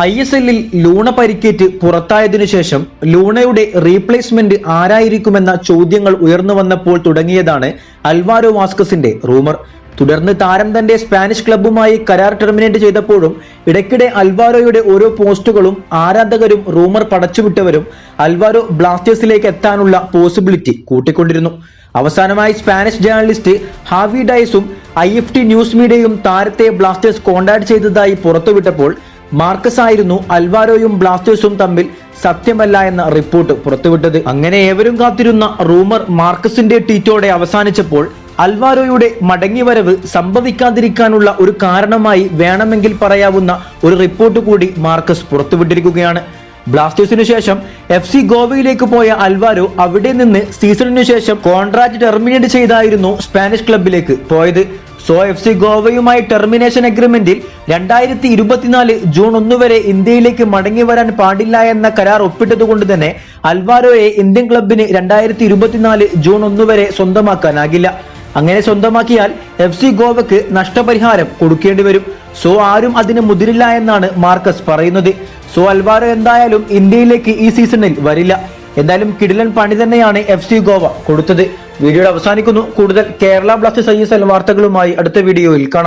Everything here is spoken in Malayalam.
ഐ എസ് എല്ലിൽ ലൂണ പരിക്കേറ്റ് പുറത്തായതിനു ശേഷം ലൂണയുടെ റീപ്ലേസ്മെന്റ് ആരായിരിക്കുമെന്ന ചോദ്യങ്ങൾ ഉയർന്നു വന്നപ്പോൾ തുടങ്ങിയതാണ് അൽവാരോ വാസ്കസിന്റെ റൂമർ. തുടർന്ന് താരം തന്റെ സ്പാനിഷ് ക്ലബ്ബുമായി കരാർ ടെർമിനേറ്റ് ചെയ്തപ്പോഴും ഇടയ്ക്കിടെ അൽവാരോയുടെ ഓരോ പോസ്റ്റുകളും ആരാധകരും റൂമർ പടച്ചുവിട്ടവരും അൽവാരോ ബ്ലാസ്റ്റേഴ്സിലേക്ക് എത്താനുള്ള പോസിബിലിറ്റി കൂട്ടിക്കൊണ്ടിരുന്നു. അവസാനമായി സ്പാനിഷ് ജേർണലിസ്റ്റ് ഹാവി ഡൈസും ഐ എഫ് ടി ന്യൂസ് മീഡിയയും താരത്തെ ബ്ലാസ്റ്റേഴ്സ് കോണ്ടാക്ട് ചെയ്തതായി പുറത്തുവിട്ടപ്പോൾ മാർക്കസ് ആയിരുന്നു അൽവാരോയും ബ്ലാസ്റ്റേഴ്സും തമ്മിൽ സത്യമല്ല എന്ന റിപ്പോർട്ട് പുറത്തുവിട്ടത്. അങ്ങനെ ഏവരും കാത്തിരുന്ന റൂമർ മാർക്കസിന്റെ ട്വീറ്റോടെ അവസാനിച്ചപ്പോൾ അൽവാരോയുടെ മടങ്ങിവരവ് സംഭവിക്കാതിരിക്കാനുള്ള ഒരു കാരണമായി വേണമെങ്കിൽ പറയാവുന്ന ഒരു റിപ്പോർട്ട് കൂടി മാർക്കസ് പുറത്തുവിട്ടിരിക്കുകയാണ്. ബ്ലാസ്റ്റേഴ്സിനു ശേഷം എഫ് സി ഗോവയിലേക്ക് പോയ അൽവാരോ അവിടെ നിന്ന് സീസണിനു ശേഷം കോൺട്രാക്ട് ടെർമിനേറ്റ് ചെയ്തായിരുന്നു സ്പാനിഷ് ക്ലബിലേക്ക് പോയത്. സോ എഫ് സി ഗോവയുമായി ടെർമിനേഷൻ അഗ്രിമെന്റിൽ രണ്ടായിരത്തി ഇരുപത്തിനാല് ജൂൺ ഒന്ന് വരെ ഇന്ത്യയിലേക്ക് മടങ്ങി വരാൻ പാടില്ല എന്ന കരാർ ഒപ്പിട്ടതുകൊണ്ട് തന്നെ അൽവാരോയെ ഇന്ത്യൻ ക്ലബിന് രണ്ടായിരത്തി ഇരുപത്തിനാല് ജൂൺ ഒന്ന് വരെ സ്വന്തമാക്കാനാകില്ല. അങ്ങനെ സ്വന്തമാക്കിയാൽ എഫ് സി ഗോവയ്ക്ക് നഷ്ടപരിഹാരം കൊടുക്കേണ്ടി വരും. സോ ആരും അതിന് മുതിരില്ല എന്നാണ് മാർക്കസ് പറയുന്നത്. സോ അൽവാരോ എന്തായാലും ഇന്ത്യയിലേക്ക് ഈ സീസണിൽ വരില്ല. എന്തായാലും കിടിലൻ പണി തന്നെയാണ് എഫ് സി ഗോവ കൊടുത്തത്. വീഡിയോയുടെ അവസാനിക്കുന്നു. കൂടുതൽ Kerala Blasters I S L വാർത്തകളുമായി അടുത്ത വീഡിയോയിൽ കാണാം.